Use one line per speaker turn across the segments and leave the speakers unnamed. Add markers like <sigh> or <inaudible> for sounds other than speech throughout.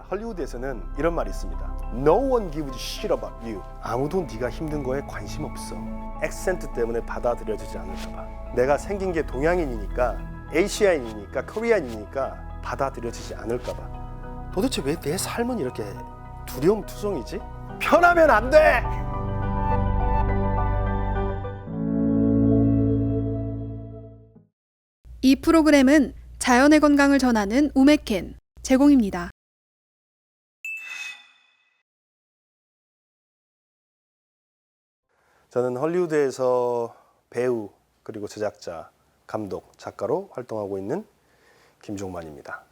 자, 헐리우드에서는 이런 말이 있습니다. No one gives shit about you. 아무도 네가 힘든 거에 관심 없어. 액센트 때문에 받아들여지지 않을까 봐. 내가 생긴 게 동양인이니까, 에이시아인이니까, 코리안이니까 받아들여지지 않을까 봐. 도대체 왜 내 삶은 이렇게 두려움투성이지? 편하면 안 돼!
이 프로그램은 자연의 건강을 전하는 우메켄 제공입니다.
저는 헐리우드에서 배우 그리고 제작자, 감독, 작가로 활동하고 있는 김종만입니다.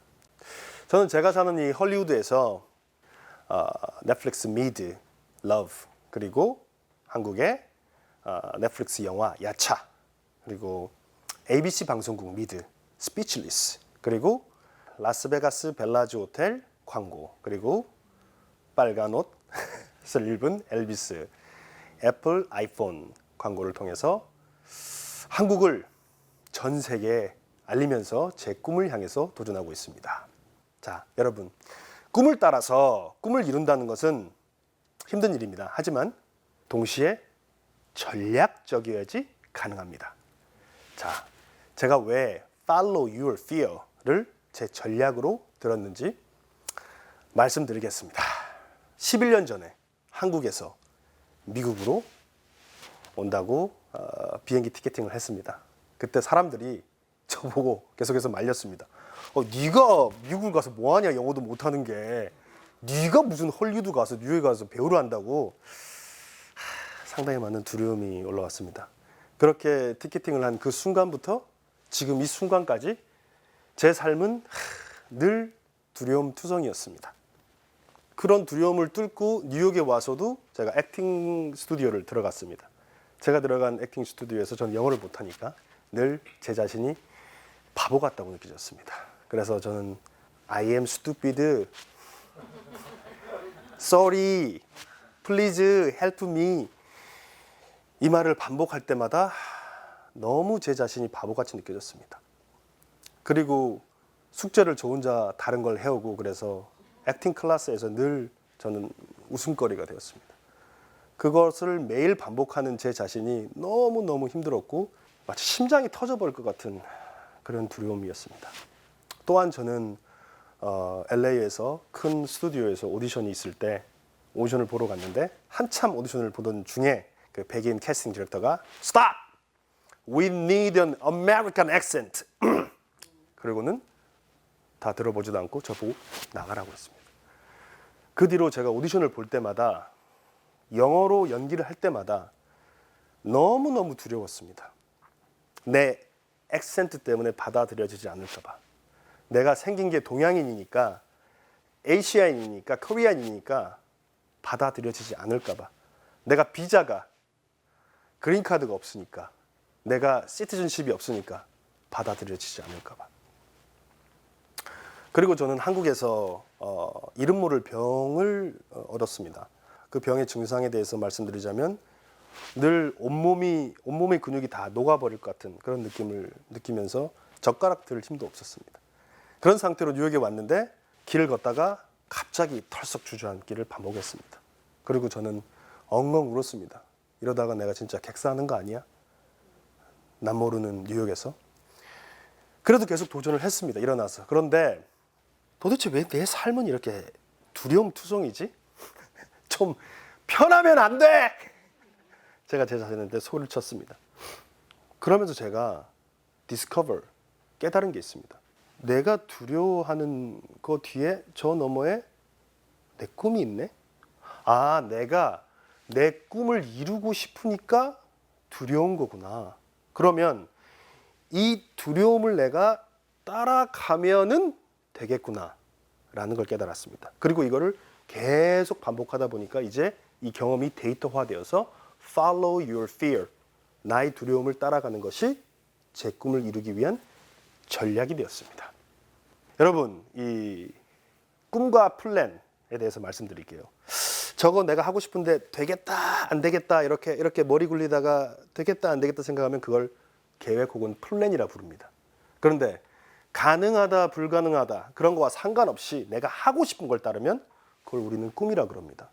저는 제가 사는 이 헐리우드에서 어, 넷플릭스 미드, 러브 그리고 한국의 어, 넷플릭스 영화 야차 그리고 ABC 방송국 미드, 스피치리스 그리고 라스베가스 벨라즈 호텔 광고 그리고 빨간 옷을 <laughs> 입은 엘비스 애플 아이폰 광고를 통해서 한국을 전 세계에 알리면서 제 꿈을 향해서 도전하고 있습니다. 자, 여러분. 꿈을 따라서 꿈을 이룬다는 것은 힘든 일입니다. 하지만 동시에 전략적이어야지 가능합니다. 자, 제가 왜 follow your fear를 제 전략으로 들었는지 말씀드리겠습니다. 11년 전에 한국에서 미국으로 온다고 어, 비행기 티켓팅을 했습니다. 그때 사람들이 <laughs> 저보고 계속해서 말렸습니다. 어, 네가 미국을 가서 뭐 하냐 영어도 못 하는 게 네가 무슨 헐리우드 가서 뉴욕에 가서 배우를 한다고 하, 상당히 많은 두려움이 올라왔습니다. 그렇게 티켓팅을 한 그 순간부터 지금 이 순간까지 제 삶은 하, 늘 두려움 투성이었습니다. 그런 두려움을 뚫고 뉴욕에 와서도 제가 액팅 스튜디오를 들어갔습니다. 제가 들어간 액팅 스튜디오에서 저는 영어를 못하니까 늘 제 자신이 바보 같다고 느껴졌습니다. 그래서 저는 I am stupid, sorry, please help me 이 말을 반복할 때마다 너무 제 자신이 바보같이 느껴졌습니다. 그리고 숙제를 저 혼자 다른 걸 해오고 그래서 액팅 클래스에서 늘 저는 웃음거리가 되었습니다. 그것을 매일 반복하는 제 자신이 너무너무 힘들었고 마치 심장이 터져버릴 것 같은 그런 두려움이었습니다. 또한 저는 어, LA에서 큰 스튜디오에서 오디션이 있을 때 오디션을 보러 갔는데 한참 오디션을 보던 중에 그 백인 캐스팅 디렉터가 Stop! We need an American accent. <clears throat> 그리고는 다 들어보지도 않고 저보고 나가라고 했습니다. 그 뒤로 제가 오디션을 볼 때마다 영어로 연기를 할 때마다 너무너무 두려웠습니다. 내 액센트 때문에 받아들여지지 않을까 봐. 내가 생긴 게 동양인이니까 에이시아인이니까 코리안이니까 받아들여지지 않을까 봐. 내가 비자가 그린카드가 없으니까 내가 시티즌십이 없으니까 받아들여지지 않을까 봐. 그리고 저는 한국에서 어, 이름 모를 병을 어, 얻었습니다. 그 병의 증상에 대해서 말씀드리자면 늘 온몸이 온몸의 근육이 다 녹아버릴 것 같은 그런 느낌을 느끼면서 젓가락 들 힘도 없었습니다. 그런 상태로 뉴욕에 왔는데 길을 걷다가 갑자기 털썩 주저앉기를 반복했습니다. 그리고 저는 엉엉 울었습니다. 이러다가 내가 진짜 객사하는 거 아니야? 남 모르는 뉴욕에서. 그래도 계속 도전을 했습니다. 일어나서. 그런데 도대체 왜 내 삶은 이렇게 두려움 투성이지? 좀 편하면 안 돼! 제가 제 자신한테 소리를 쳤습니다. 그러면서 제가 디스커버 깨달은 게 있습니다. 내가 두려워하는 그 뒤에 저 너머에 내 꿈이 있네. 아, 내가 내 꿈을 이루고 싶으니까 두려운 거구나. 그러면 이 두려움을 내가 따라가면은 되겠구나. 라는 걸 깨달았습니다. 그리고 이거를 계속 반복하다 보니까 이제 이 경험이 데이터화되어서 follow your fear. 나의 두려움을 따라가는 것이 제 꿈을 이루기 위한 전략이 되었습니다. 여러분, 이 꿈과 플랜에 대해서 말씀드릴게요. 저거 내가 하고 싶은데 되겠다, 안 되겠다, 이렇게, 이렇게 머리 굴리다가 되겠다, 안 되겠다 생각하면 그걸 계획 혹은 플랜이라 부릅니다. 그런데 가능하다 불가능하다 그런 거와 상관없이 내가 하고 싶은 걸 따르면 그걸 우리는 꿈이라 그럽니다.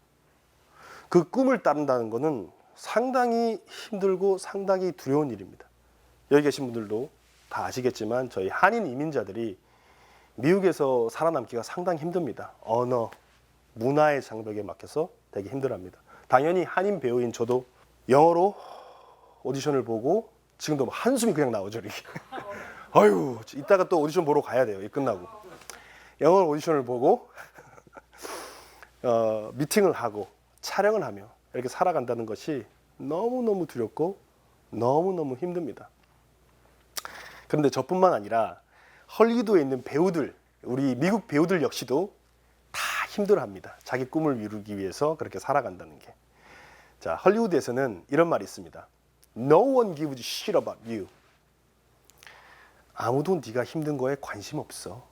그 꿈을 따른다는 것은 상당히 힘들고 상당히 두려운 일입니다. 여기 계신 분들도 다 아시겠지만 저희 한인 이민자들이 미국에서 살아남기가 상당히 힘듭니다. 언어, 문화의 장벽에 막혀서 되게 힘들합니다. 당연히 한인 배우인 저도 영어로 오디션을 보고 지금도 막 한숨이 그냥 나오죠. <laughs> 아유, 이따가 또 오디션 보러 가야 돼요. 이 끝나고. 영어 오디션을 보고 어, 미팅을 하고 촬영을 하며 이렇게 살아간다는 것이 너무너무 두렵고 너무너무 힘듭니다. 그런데 저뿐만 아니라 헐리우드에 있는 배우들, 우리 미국 배우들 역시도 다 힘들어합니다. 자기 꿈을 이루기 위해서 그렇게 살아간다는 게. 자, 헐리우드에서는 이런 말이 있습니다. No one gives shit about you. 아무도 네가 힘든 거에 관심 없어.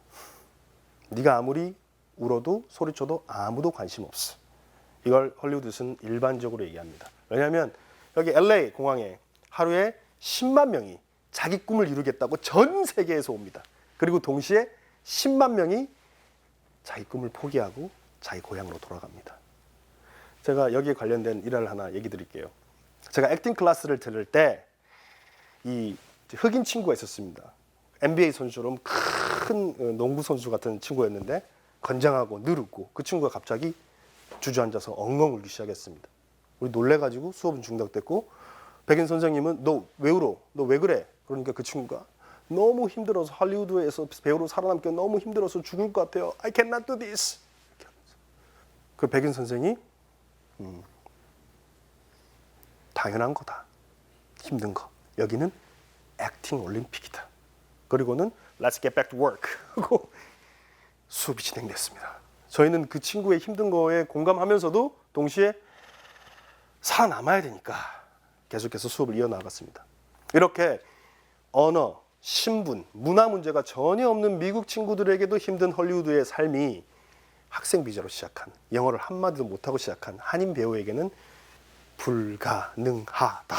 네가 아무리 울어도 소리쳐도 아무도 관심 없어. 이걸 헐리우드에서는 일반적으로 얘기합니다. 왜냐하면 여기 LA 공항에 하루에 10만 명이 자기 꿈을 이루겠다고 전 세계에서 옵니다. 그리고 동시에 10만 명이 자기 꿈을 포기하고 자기 고향으로 돌아갑니다. 제가 여기에 관련된 일화를 하나 얘기 드릴게요. 제가 액팅 클래스를 들을 때 이 흑인 친구가 있었습니다. NBA 선수처럼 큰 어, 농구 선수 같은 친구였는데 건장하고 느르고 그 친구가 갑자기 주저앉아서 엉엉 울기 시작했습니다. 우리 놀래가지고 수업은 중단됐고 백인 선생님은 너 왜 울어? 너 왜 그래? 그러니까 그 친구가 너무 힘들어서 할리우드에서 배우로 살아남기 너무 힘들어서 죽을 것 같아요. I cannot do this. 그 백인 선생이 음, 당연한 거다. 힘든 거. 여기는 액팅 올림픽이다. 그리고는 Let's get back to work <laughs> 하고 수업이 진행됐습니다. 저희는 그 친구의 힘든 거에 공감하면서도 동시에 살아남아야 되니까 계속해서 수업을 이어나갔습니다. 이렇게 언어, 신분, 문화 문제가 전혀 없는 미국 친구들에게도 힘든 헐리우드의 삶이 학생 비자로 시작한 영어를 한마디도 못하고 시작한 한인 배우에게는 불가능하다.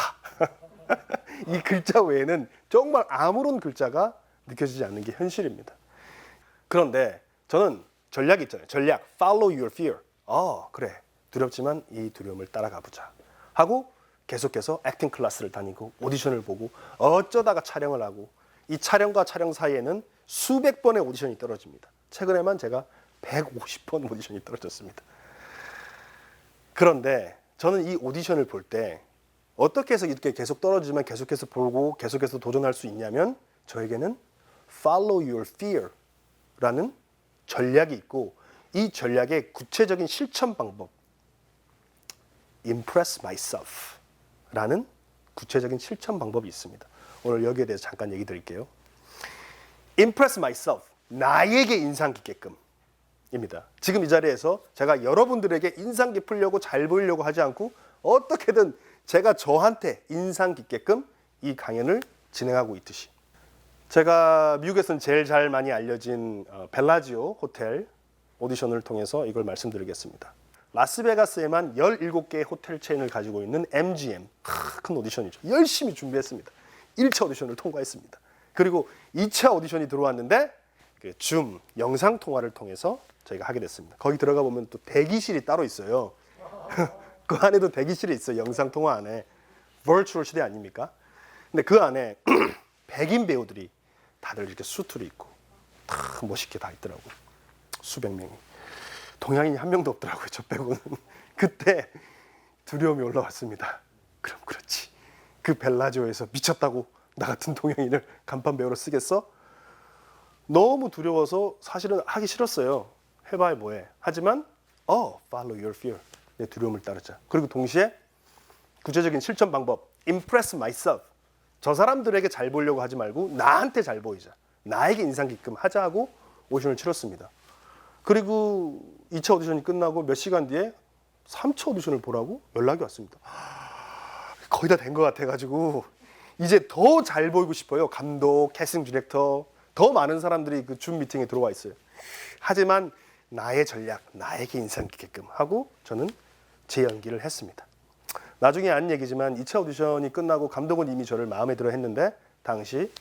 <laughs> 이 글자 외에는 정말 아무런 글자가 느껴지지 않는 게 현실입니다. 그런데 저는 전략이 있잖아요. 전략. Follow your fear. 어, 그래. 두렵지만 이 두려움을 따라가 보자. 하고 계속해서 액팅 클래스를 다니고 오디션을 보고 어쩌다가 촬영을 하고 이 촬영과 촬영 사이에는 수백 번의 오디션이 떨어집니다. 최근에만 제가 150번 오디션이 떨어졌습니다. 그런데 저는 이 오디션을 볼 때 어떻게 해서 이렇게 계속 떨어지면 계속해서 보고 계속해서 도전할 수 있냐면 저에게는 follow your fear라는 전략이 있고 이 전략의 구체적인 실천 방법 impress myself라는 구체적인 실천 방법이 있습니다. 오늘 여기에 대해서 잠깐 얘기 드릴게요. impress myself 나에게 인상 깊게끔 입니다. 지금 이 자리에서 제가 여러분들에게 인상 깊으려고 잘 보이려고 하지 않고 어떻게든 제가 저한테 인상 깊게끔 이 강연을 진행하고 있듯이 제가 미국에서는 제일 잘 많이 알려진 어, 벨라지오 호텔 오디션을 통해서 이걸 말씀드리겠습니다. 라스베가스에만 17개의 호텔 체인을 가지고 있는 MGM 크, 큰 오디션이죠. 열심히 준비했습니다. 1차 오디션을 통과했습니다. 그리고 2차 오디션이 들어왔는데 그줌 영상 통화를 통해서 저희가 하게 됐습니다. 거기 들어가 보면 또 대기실이 따로 있어요. <laughs> 그 안에도 대기실이 있어요. 영상 통화 안에 버추얼 시대 아닙니까? 근데 그 안에 <clears throat> 백인 배우들이 다들 이렇게 수트를 입고 다 멋있게 다 있더라고. 수백 명이. 동양인이 한 명도 없더라고요. 저 빼고는. <laughs> 그때 두려움이 올라왔습니다. 그럼 그렇지. 그 벨라지오에서 미쳤다고 나 같은 동양인을 간판 배우로 쓰겠어? 너무 두려워서 사실은 하기 싫었어요. 해봐야 뭐해. 하지만 어, follow your fear. 내 두려움을 따르자. 그리고 동시에 구체적인 실천 방법, impress myself. 저 사람들에게 잘 보려고 하지 말고 나한테 잘 보이자. 나에게 인상 깊게끔 하자 하고 오디션을 치렀습니다. 그리고 2차 오디션이 끝나고 몇 시간 뒤에 3차 오디션을 보라고 연락이 왔습니다. 거의 다 된 것 같아가지고 이제 더 잘 보이고 싶어요. 감독, 캐스팅 디렉터 더 많은 사람들이 그 줌 미팅에 들어와 있어요. 하지만 나의 전략, 나에게 인상 깊게끔 하고 저는 제 연기를 했습니다. 나중에 안 얘기지만 2차 오디션이 끝나고 감독은 이미 저를 마음에 들어 했는데 당시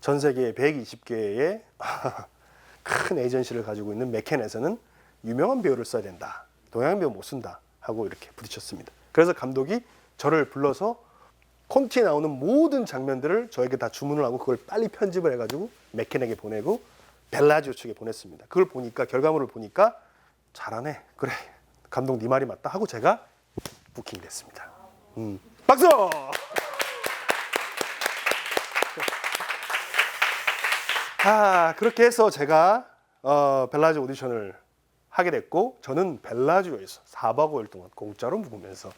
전 세계 120개의 <laughs> 큰 에이전시를 가지고 있는 맥켄에서는 유명한 배우를 써야 된다. 동양 배우 못 쓴다. 하고 이렇게 부딪혔습니다. 그래서 감독이 저를 불러서 콘티에 나오는 모든 장면들을 저에게 다 주문을 하고 그걸 빨리 편집을 해가지고 맥켄에게 보내고 벨라지오 측에 보냈습니다. 그걸 보니까 결과물을 보니까 잘하네. 그래. 감독 네 말이 맞다 하고 제가 부킹 됐습니다. 음. 박수! 아 그렇게 해서 제가 어, 벨라지오 오디션을 하게 됐고 저는 벨라지오에서 4박 5일 동안 공짜로 묵으면서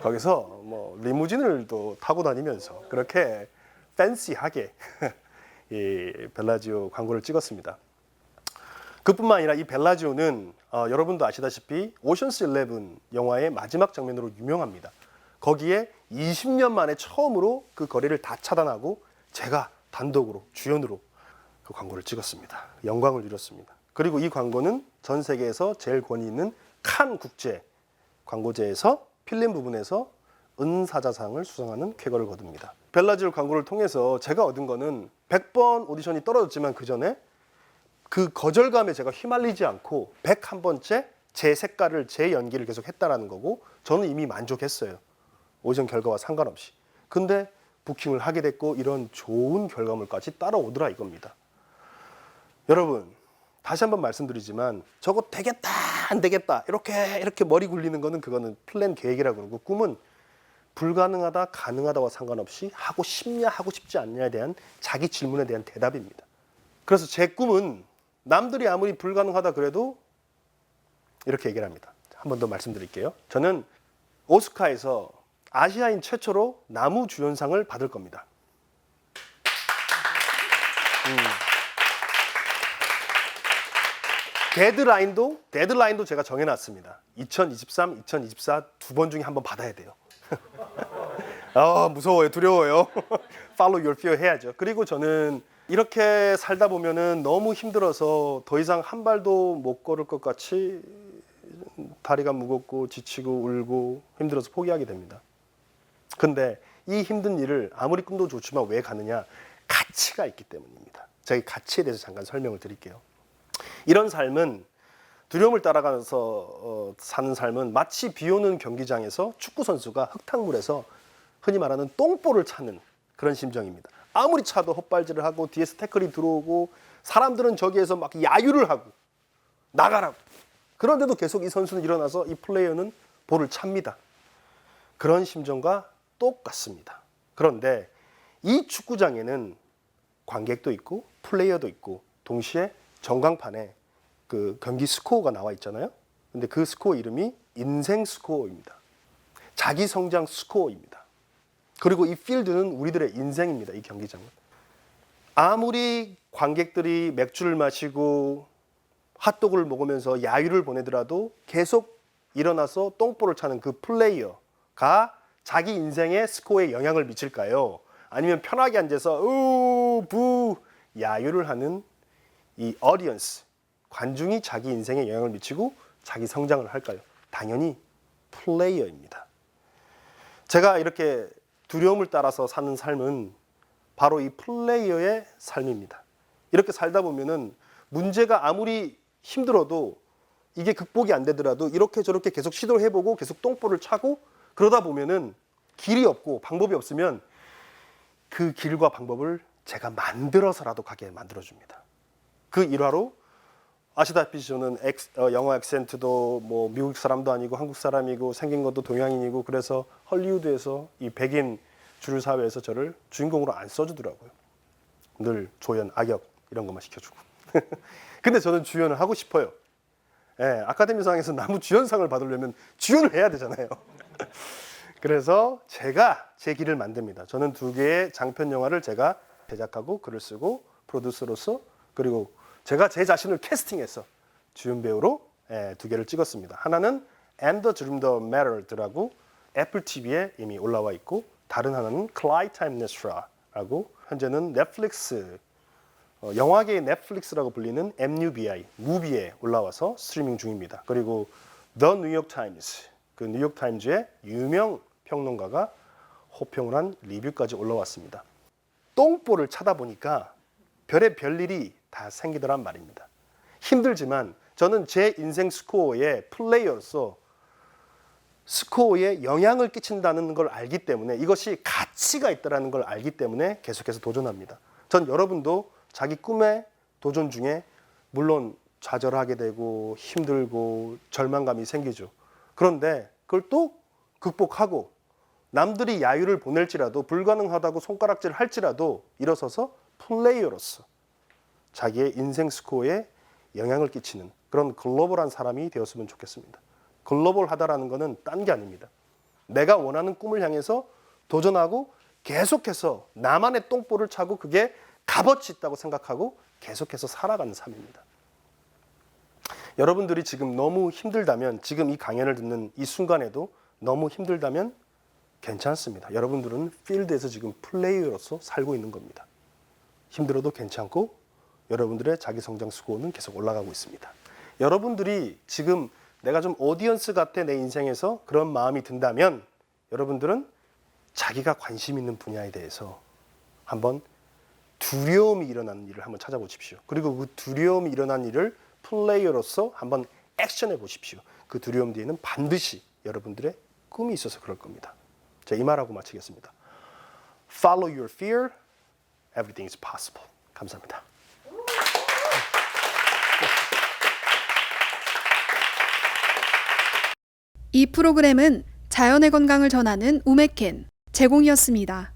거기서 뭐 리무진을 또 타고 다니면서 그렇게 팬시하게 <laughs> 이 벨라지오 광고를 찍었습니다. 그뿐만 아니라 이 벨라지오는 어, 여러분도 아시다시피 오션스 11 영화의 마지막 장면으로 유명합니다. 거기에 20년 만에 처음으로 그 거리를 다 차단하고 제가 단독으로 주연으로 그 광고를 찍었습니다. 영광을 누렸습니다. 그리고 이 광고는 전 세계에서 제일 권위 있는 칸 국제 광고제에서 필름 부분에서 은사자상을 수상하는 쾌거를 거둡니다. 벨라지오 광고를 통해서 제가 얻은 거는 100번 오디션이 떨어졌지만 그 전에 그 거절감에 제가 휘말리지 않고 101번째 제 색깔을 제 연기를 계속 했다라는 거고 저는 이미 만족했어요. 오디션 결과와 상관없이. 근데 부킹을 하게 됐고 이런 좋은 결과물까지 따라오더라 이겁니다. 여러분 다시 한번 말씀드리지만 저거 되겠다 안 되겠다 이렇게 이렇게 머리 굴리는 거는 그거는 플랜 계획이라고 그러고 꿈은 불가능하다 가능하다와 상관없이 하고 싶냐 하고 싶지 않냐에 대한 자기 질문에 대한 대답입니다. 그래서 제 꿈은 남들이 아무리 불가능하다 그래도 이렇게 얘기를 합니다. 한 번 더 말씀드릴게요. 저는 오스카에서 아시아인 최초로 나무 주연상을 받을 겁니다. 음. 데드라인도 데드라인도 제가 정해놨습니다. 2023, 2024 두 번 중에 한 번 받아야 돼요. <laughs> 아 무서워요, 두려워요. Follow your fear 해야죠. 그리고 저는 이렇게 살다 보면은 너무 힘들어서 더 이상 한 발도 못 걸을 것 같이 다리가 무겁고 지치고 울고 힘들어서 포기하게 됩니다. 근데 이 힘든 일을 아무리 꿈도 좋지만 왜 가느냐? 가치가 있기 때문입니다. 이 가치에 대해서 잠깐 설명을 드릴게요. 이런 삶은 두려움을 따라가면서 어, 사는 삶은 마치 비 오는 경기장에서 축구 선수가 흙탕물에서 흔히 말하는 똥볼을 찾는 그런 심정입니다. 아무리 차도 헛발질을 하고 뒤에서 태클이 들어오고 사람들은 저기에서 막 야유를 하고 나가라고. 그런데도 계속 이 선수는 일어나서 이 플레이어는 볼을 찹니다. 그런 심정과 똑같습니다. 그런데 이 축구장에는 관객도 있고 플레이어도 있고 동시에 전광판에 그 경기 스코어가 나와 있잖아요. 근데 그 스코어 이름이 인생 스코어입니다. 자기 성장 스코어입니다. 그리고 이 필드는 우리들의 인생입니다. 이 경기장은. 아무리 관객들이 맥주를 마시고 핫도그를 먹으면서 야유를 보내더라도 계속 일어나서 똥볼을 차는 그 플레이어가 자기 인생의 스코어에 영향을 미칠까요? 아니면 편하게 앉아서 우부 야유를 하는 이 어디언스 관중이 자기 인생에 영향을 미치고 자기 성장을 할까요? 당연히 플레이어입니다. 제가 이렇게 두려움을 따라서 사는 삶은 바로 이 플레이어의 삶입니다. 이렇게 살다 보면은 문제가 아무리 힘들어도 이게 극복이 안 되더라도 이렇게 저렇게 계속 시도를 해보고 계속 똥볼을 차고 그러다 보면은 길이 없고 방법이 없으면 그 길과 방법을 제가 만들어서라도 가게 만들어줍니다. 그 일화로 아시다시피 저는 엑- 어, 영어 액센트도 뭐 미국 사람도 아니고 한국 사람이고 생긴 것도 동양인이고 그래서 헐리우드에서 이 백인 주류 사회에서 저를 주인공으로 안 써주더라고요. 늘 조연, 악역 이런 것만 시켜주고. <laughs> 근데 저는 주연을 하고 싶어요. 예, 아카데미상에서 나무 주연상을 받으려면 주연을 해야 되잖아요. <laughs> 그래서 제가 제 길을 만듭니다. 저는 두 개의 장편 영화를 제가 제작하고 글을 쓰고 프로듀서로서 그리고 제가 제 자신을 캐스팅해서 주연 배우로 예, 두 개를 찍었습니다. 하나는 And the Dream the Mattered라고 애플 TV에 이미 올라와 있고 다른 하나는 클라이타임네스라라고 현재는 넷플릭스 어, 영화계의 넷플릭스라고 불리는 MUBI 무비에 올라와서 스트리밍 중입니다. 그리고 The New York Times 그 뉴욕 타임즈의 유명 평론가가 호평을 한 리뷰까지 올라왔습니다. 똥볼을 차다 보니까 별의 별일이 다 생기더란 말입니다. 힘들지만 저는 제 인생 스코어의 플레이어로서 스코어에 영향을 끼친다는 걸 알기 때문에 이것이 가치가 있다는 걸 알기 때문에 계속해서 도전합니다. 전 여러분도 자기 꿈의 도전 중에 물론 좌절하게 되고 힘들고 절망감이 생기죠. 그런데 그걸 또 극복하고 남들이 야유를 보낼지라도 불가능하다고 손가락질 할지라도 일어서서 플레이어로서 자기의 인생 스코어에 영향을 끼치는 그런 글로벌한 사람이 되었으면 좋겠습니다. 글로벌하다라는 것은 딴 게 아닙니다. 내가 원하는 꿈을 향해서 도전하고 계속해서 나만의 똥볼을 차고 그게 값어치 있다고 생각하고 계속해서 살아가는 삶입니다. 여러분들이 지금 너무 힘들다면 지금 이 강연을 듣는 이 순간에도 너무 힘들다면 괜찮습니다. 여러분들은 필드에서 지금 플레이어로서 살고 있는 겁니다. 힘들어도 괜찮고 여러분들의 자기 성장 수고는 계속 올라가고 있습니다. 여러분들이 지금 내가 좀 오디언스 같아 내 인생에서 그런 마음이 든다면 여러분들은 자기가 관심 있는 분야에 대해서 한번 두려움이 일어나는 일을 한번 찾아보십시오. 그리고 그 두려움이 일어난 일을 플레이어로서 한번 액션해 보십시오. 그 두려움 뒤에는 반드시 여러분들의 꿈이 있어서 그럴 겁니다. 자, 이 말하고 마치겠습니다. Follow your fear. Everything is possible. 감사합니다.
이 프로그램은 자연의 건강을 전하는 우메켄 제공이었습니다.